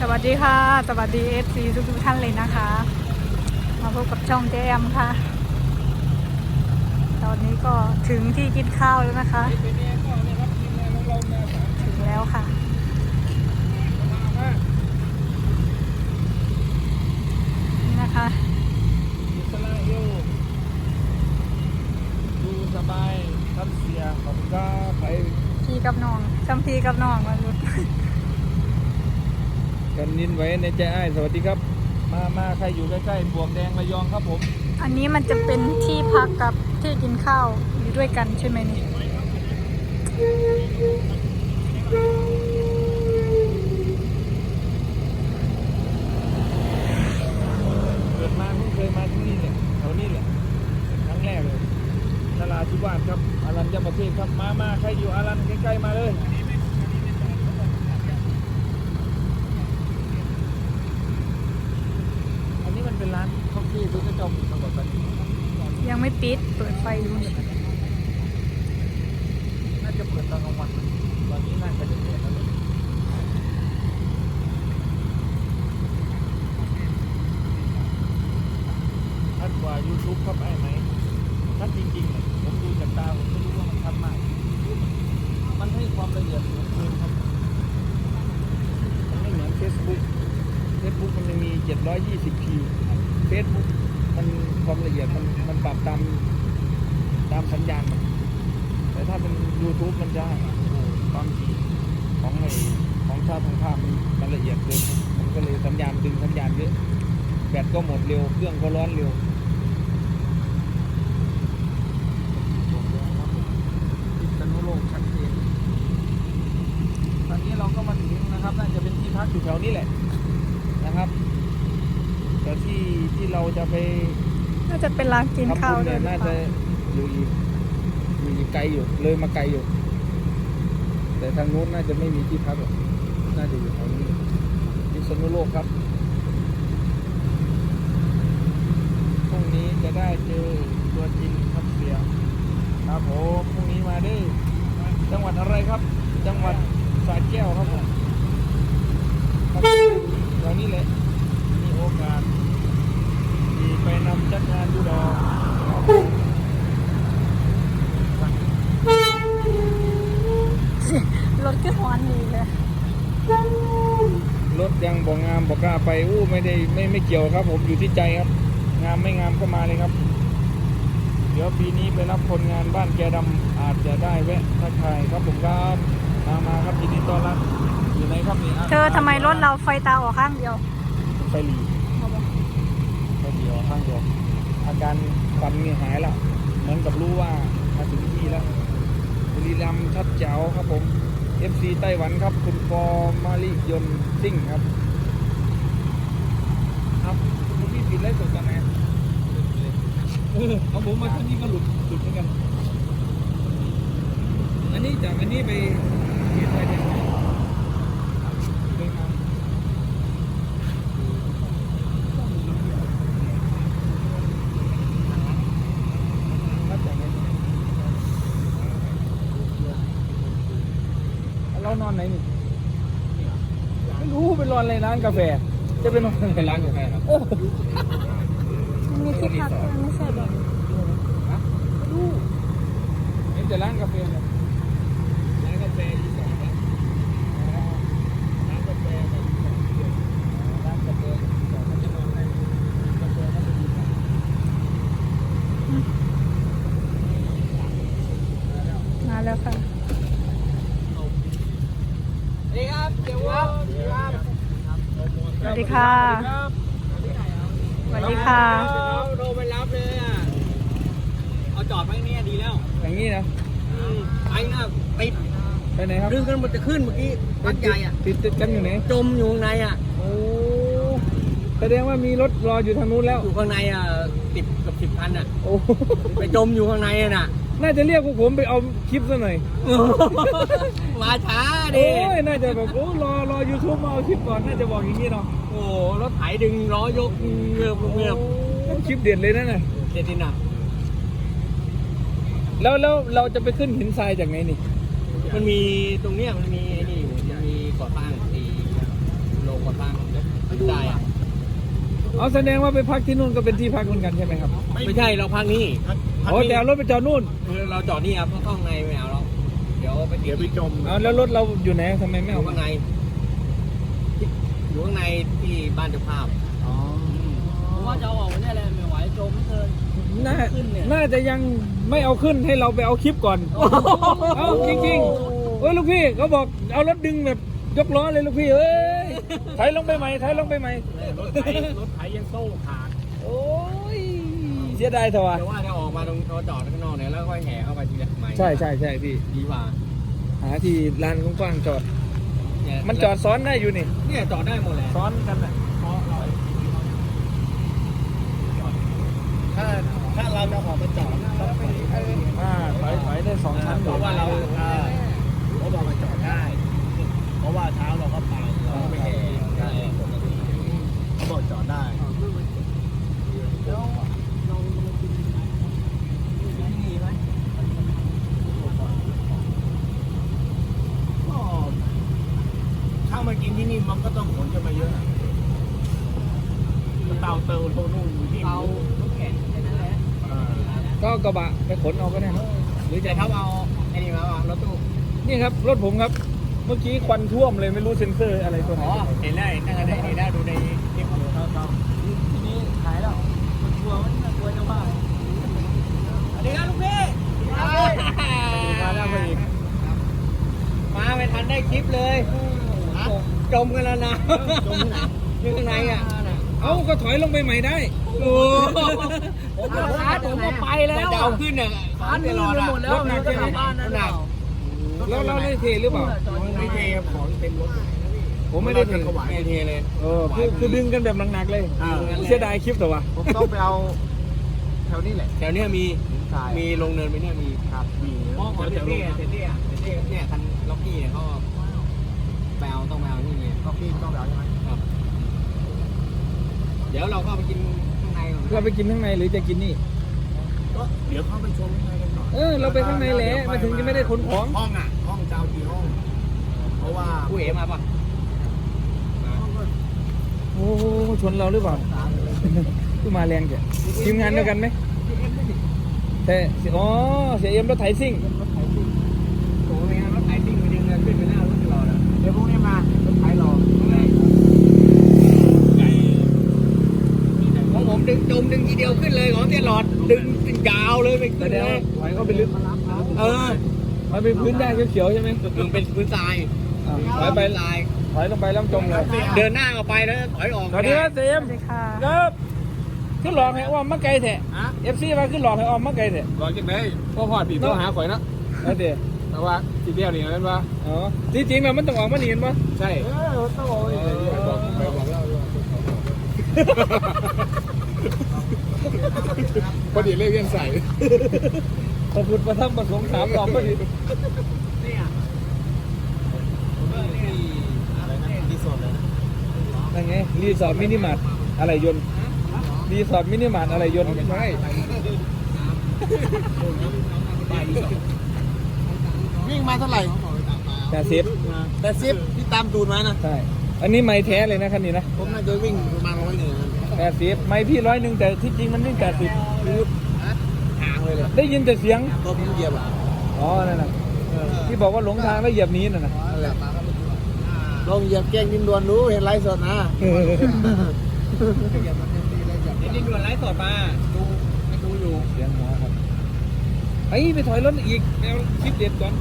สวัสดีค่ะ สวัสดีเอฟซีทุกทุกๆท่านเลยนะคะ มาพบกับช่องเจแอมค่ะ ตอนนี้ก็ถึงที่กินข้าวแล้วนะคะถึงแล้วค่ะนี่นะคะอิสราเอลดูสบายทับเสียขอบก็ไปพี่กับน้องจำพี่กับน้องมาลุด กันนินไว้ในใจอ้ายสวัสดีครับ มามาใครอยู่ใกล้ๆบวกแดงระยองครับผม อันนี้มันจะเป็นที่พักกับที่กินข้าวอยู่ด้วยกันใช่ไหมนี่กิดมาเพิ่งเคยมาที่นี่เนี่ยแถวนี้แหละครั้งแรกเลยนราธิวาสครับอารัญญประเทศครับมามาใครอยู่อารันใกล้ๆมาเลยอันนี้มันเป็นร้านข้าวเฟ่ที่กระจอมมาก่อนไป ยัง ไม่ปิด เปิดไฟอยู่น่าจะเปิดตอนกลางวันนะตอนนี้น่าจะเปิดแล้วเลยชัดกว่า YouTube ครับไอ้ไหมชัดจริงๆ ผมดูจากตา ผมก็รู้ว่ามันชัดมาก มันให้ความละเอียดสูงเกินครับ มันไม่เหมือน Facebook Facebook มันยังมี 720p Facebook มันความละเอียดมันมันปรับตามตามสัญญาณ แต่ถ้าเป็น YouTube มันจะโอ้โหความถี่ของไอของชาติของภาพมันมันละเอียดเกินมันก็เลยสัญญาณดึงสัญญาณเยอะแบตก็หมดเร็ว เครื่องก็ร้อนเร็วจบแล้วนตอนนี้เราก็มาถึงนะครับ น่าจะเป็นที่พักอยู่แถวนี้แหละ ที่ที่เราจะไปน่าจะเป็นร้านกินข้าวทำบุญด้วเนี่ยยหรือน่าเปจะล่าอยู่อีกอยู่อีกไกลอยู่เลยมาไกลอยู่ แต่ทางนู้นน่าจะไม่มีที่พักหรอกน่าจะอยู่แถวนี้พิษณุโลกครับพรุ่งนี้จะได้เจอตัวจริงครับเสียครับผมพรุ่งนี้มาดื้อจังหวัดอะไรครับ จังหวัดสระแก้วครับผมครับแถวนี้แหละมีโอกาสที่ ไปนำจัดงานดูดอกรถก็ฮ้อนดีเลย รถยังบอกงามบอกกล้าไปอู้ไม่ได้ไม่ไม่เกี่ยวครับ ผมอยู่ที่ใจครับ งามไม่งามก็มาเลยครับ เดี๋ยวปีนี้ไปรับคนงานบ้านแกดำอาจจะได้แวะทักทายครับผมครับมามาครับยินดีต้อนรับอยู่ไหนครับนี่ะเธอทำไมรถเราไฟตาออกข้างเดียว ไฟหลีไฟเดียวข้างเดียวอาการฟันนี่หายแล้วเหมือนกับรู้ว่ามาถึงที่แล้วบุรีรัมย์ชัดแจ๋วครับผม FC ไต้หวันครับ คุณปอมาริยนซิ่งครับ ครับคุณพี่ปิดไลฟ์สดกันนะเออเอาผมมาที่นี่ก็หลุดหลุดเหมือนกัน อันนี้จากอันนี้ไปเนี่ยเดินทางรับจากไหนเรานอนไหนนี่ ไม่รู้ไปนอนอะไรร้านกาแฟ จะไปนอนในร้านกาแฟครับมีที่พักด้วยไม่ใช่แบบฮะไม่รู้เห็นแต่ร้านกาแฟเนี่ยร้านกาแฟรีสอร์ทนะอ๋อร้านกาแฟแบบรีสอร์ทเดียวอ๋อร้านกาแฟรีสอร์ทเขาจะนอนในกาแฟเขาจะมีสระ มาแล้วค่ะ สวัสดีครับเดี๋ยวครับ สวัส ดีค่ะสวัสดีค่ะโทรไปรับเลยอะ เอาจอดไว้เนี่ยดีแล้ว อย่างนี้นะอืมไปนะติดไปไหนครับดึงกันมันจะขึ้นเมื่อกี้พักใหญ่อะติดติดกันอยู่ไหน จมอยู่ข้างในอะ โอ้แสดงว่ามีรถรออยู่ทางนู้นแล้ว อยู่ข้างในอะติดเกับสิบคันอะ โอ้ไปจมอยู่ข้างในอะน่ะ น่าจะเรียกพวกผมไปเอาคลิปซะหน่อยมาช้าโอ้ดิยน่าจะแบบโอ้รอรอยูทูบมาเอาคลิปก่อนน่าจะบอกอย่างนี้เนาะโอ้โหรถไถดึงล้อยกเงือบเงือบโอ้คลิปเด็ดเลยนั่นน่ะเด็ดดิน่ะแล้วแล้วเราจะไปขึ้นหินทรายจากไหนนี่ มันมีตรงเนี้ยมันมีไอ้นี่อยู่มันมีก่อสร้างไอ้โรงก่อสร้างได้อะเอาแสดงว่าไปพักที่นู่นก็เป็นที่พักเหมือนกันใช่ไหมครับ ไม่ใช่เราพักนี่ โอ้แต่เอารถไปจอดนู่นคือเราจอดนี่ครับข้างในไม่เอาเราเดี๋ยวไปเดี๋ยวไปจมเอาแล้วรถเราอยู่ไหนทำไมไม่อเอายู่มาข้างในอยู่ข้างในที่บ้านเจ้าภาพอ๋อผมว่าจะเอาออกวันนี้แหละไม่ไหวจมเกินน่าขึ้นเนี่ยน่าจะยังไม่เอาขึ้นให้เราไปเอาคลิปก่อนเอาจริงๆเอ้ยลูกพี่เขาบอกเอารถดึงแบบยกล้อเลยลูกพี่เอ้ยถอยลงไปใหม่ถอยลงไปใหม่รถไถรถไถยังโซ่ขาดโอ้ย เสียดายเถอะวะเดี๋ยวว่าจะออกมาตรงเราจอดข้างนอกเนี่ยแล้วค่อยแห่เข้าไปทีละใหม่ใช่ใช่ใช่พี่ดีกว่าหาที่ลานกว้างๆจอดเยมันจอดซ้อนได้อยู่นี่เนี่ยจอดได้หมดแหละซ้อนกันอะ ถ้าถ้าเราจะออกมาจอดต้องไป อ่าถอยถอยได้สองชั้นอ เพ ยู่ ราะว่าเราเขาบอกมาจอดได้ เพราะว่าเช้าเราก็ไปเราก็ไปแห่ได้เขาบอกจอดได้ ก็ถ้า มากินที่นี่มันก็ต้องขนกันมาเยอะเตาเตาโทนู่นอยู่ที่เตาแข็งแค่นั้นแหละก็กระบะไปขนเอาก็ได้นะหรือจะแต่ถ้าเอาไอ้นี่มาว่ะรถตู้นี่ครับรถผมครับ เมื่อกี้ควันท่วมเลยไม่รู้เซ็นเซอร์อะไรตัวไหนอ๋อเห็นแล้วนั่งกันได้เห็นแล้วดูในคลิปอยู่ครับทีนี้หายแล้วมันกลัวมันกลัวเจ้าบ้าสวัสดีครับลูกพี่มาแล้วพอดีมาไม่ทันได้คลิปเลย จมกันแล้วนะจมที่ไหนอยู่ข้างในอะเอ้าก็ถอยลงไปใหม่ได้โอ้ผมก็ชาร์จผมก็ไปแล้วจะเอาขึ้นเนี่ยชาร์จมือไปหมดแล้วรถหนักรถหนักรถหนักแล้วเราได้เทหรือเปล่าไม่เทของเต็มรถผมไม่ได้เทไม่เทเลยเออคือคือดึงกันแบบหนักๆเลยอ่าเสียดายคลิปแต่ว่าผมต้องไปเอาแถวนี้แหละแถวเนี้ยมีทรายมีลงเนินไปเนี่ยมีครับมีเพราะของเซเตี้ยเซเตี้ยเซเตี้ยเนี่ยคันล็อกกี้เนี่ยเขา แปลต้องแปลนี่เลยก็พี่ต้องไปเอาใช่ไหมครับ เดี๋ยวเราก็ไปกินข้างในก่อนเราไปกินข้างในหรือจะกินนี่ ก็เดี๋ยวเข้าไปชมข้างในกันก่อนเออเราไปข้างในแหละมาถึงจะไม่ได้ขนของ ห้องอะ ห้องเจ้ากี่ห้อง เพราะว่าผู้เอ๋มาป่ะมาโอ้โหชนเราหรือเปล่าคือมาแรงจ้ะทีมงานเดียวกันไหมแต่อ๋อเสียเอ็มรถไถซิ่ง โอ้โหไม่งั้นรถไถซิ่งไปดึงเงินขึ้นไปหน้ารถตลอดอะ เดี๋ยวพรุ่งนี้มารถไถรอ ของผมดึงจมดึงทีเดียวขึ้นเลยของเตี้ยหลอ ดดึงดึงยาวเลยไม่แสขึ้นดเลงว่ายถอยเข้าไปลึกเออมันเป็นพื้นหญ้าเขียวๆใช่ไหมดึงเป็นพื้นทรายอ่าถอยไปลายถอยลงไปแล้วจมเลย เดินหน้าออกไปแล้วถอยออกสวัสดีครับเสียสเอ็วัมสดีค่ะครับขึ้นหลอกให้อ้อมมาไกลแท้ฮะเอฟซีมาขึ้นหลอกให้อ้อมมาไกลแท้รอจังไดพ่อพอดบีบต้องหาข่อยนะเอาเดี๋ยวแต่ว่าทีเดียวนี่นั่นว่าอ๋อจริงๆแล้วมันต้องออกมาหนีกันปะใช่เออต้องบอกบอกไปบอกเล่าด้วย พอดีเลขยังใส่พอพูดประทับประสงค์สามรอบพอดีเนี่ยผมว่านี่อะไรนะที่สดเลยนะนั่นไงรีสอร์ทมินิมาร์ทอะไรยนต์รีสอร์ทมินิมาร์ทอะไรยนต์ใช่วิ่งมาเท่าไหร่แต่เซฟแต่ซิปที่ตามตูนมานะใช่อันนี้ไม่แท้เลยนะคันนี้นะผมน่าจะวิ่งประมาณร้อยหนึ่งนะ แปดสิบไม่พี่ร้อยหนึ่งแต่ที่จริงมันวิ่งแปดสิบทางเลยเลยได้ยินแต่เสียงตัวผมเหยียบอะอ๋อนั่นน่ะที่บอกว่าหลงทางแล้วเหยียบหนี้น่ะนะนั่นแหละลองเหยียบแกงดินดวนดูเห็นไลฟ์สดนะเดี๋ยวนี่ด่วนไลฟ์สดมาดูดูอยู่เสียงหมอครับไอ้ยไปถอยรถอีกเอาคลิปเด็ดก่อน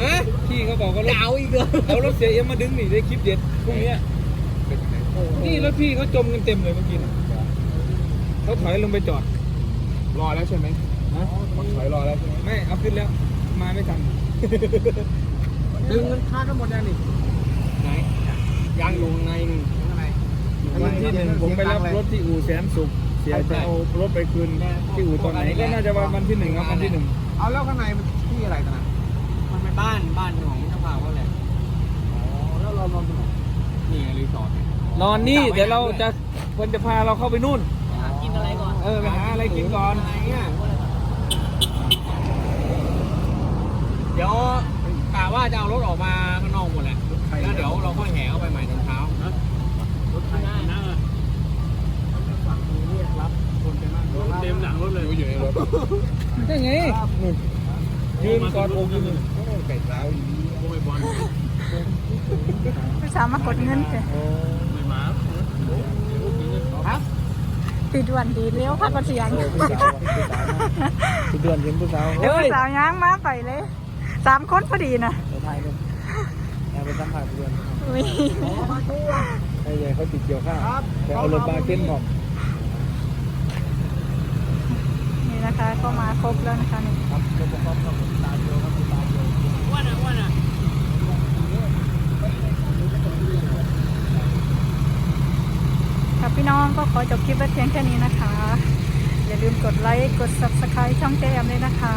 ฮะพี่เขาบอกว่ารถเก่าอีกเหรอเอารถเสียเอ็มมาดึงหนีได้คลิปเด็ดพรุ่งเนี้ยนี่ รถพี่เขาจมกันเต็มเลยเมื่อกี้น่ะเขาถอยลงไปจอด รอแล้วใช่ไหมฮะถอยรอแล้วใช่ไหมไม่เอาขึ้นแล้ว มาไม่ทัน ดึงมันค่าทั้งหมดยังนี่ไหนยังอยู่ข้างในนึงข้างในวันที่หนึ่งผมไปรับรถที่อู่แสนสุขเสียจะเอารถไปคืนที่อู่ตอนไหนก็น่าจะวันวันที่หนึ่งครับวันที่หนึ่งเอาแล้วข้างในมันที่อะไรกันนะมันเป็นบ้านบ้านของเจ้าบ่าวเขาแหละแล้วเรานอนตรงไหนนี่รีสอร์ทเนอนนี่เดี๋ยวเราจะมันจะพาเราเข้าไปนู่น กินอะไรก่อน เออไปหาอะไรกินก่อนอะไรเงี้ยเดี๋ยวกะว่าจะเอารถออกมาข้างนอกหมดแหละแล้วเดี๋ยวเราค่อยแห่เข้าไปใหม่ตอนเช้ารถไทยนะฝั่งนี้เรียกรับคนไปมากเต็มหลังรถเลยอยู่ในรถได้งยืนก่อนอ้ยืนไก่เท้าอยู่นี่โอ้ยบอลไปสามารถกดเงินเลย ติดวันดีเลี้ยวพักกระเสียงเออผู้สาวผู้สาวนะผู้เดือนเห็นผู้สาวเดี๋ยวเฮ้ผู้ยสาวย้างมาไปเลยสามคนพอดีนะไปถ่ายกันแอบไปสัมผัสผู้เดือนอุ้ยไอ้ใหญ่เขาติดเกี่ยวข้าวแต่เอารถบาเก้นบอกนี่นะคะก็มาครบแล้วนะคะนี่ครับรถประกอบครับตาเดียวครับตาเดียวว่าน่ะว่าน่ะ ค่ะ พี่น้องก็ขอจบคลิปไว้เพียงแค่นี้นะคะ อย่าลืมกดไลค์ กด subscribe ช่องแจมเลยนะคะ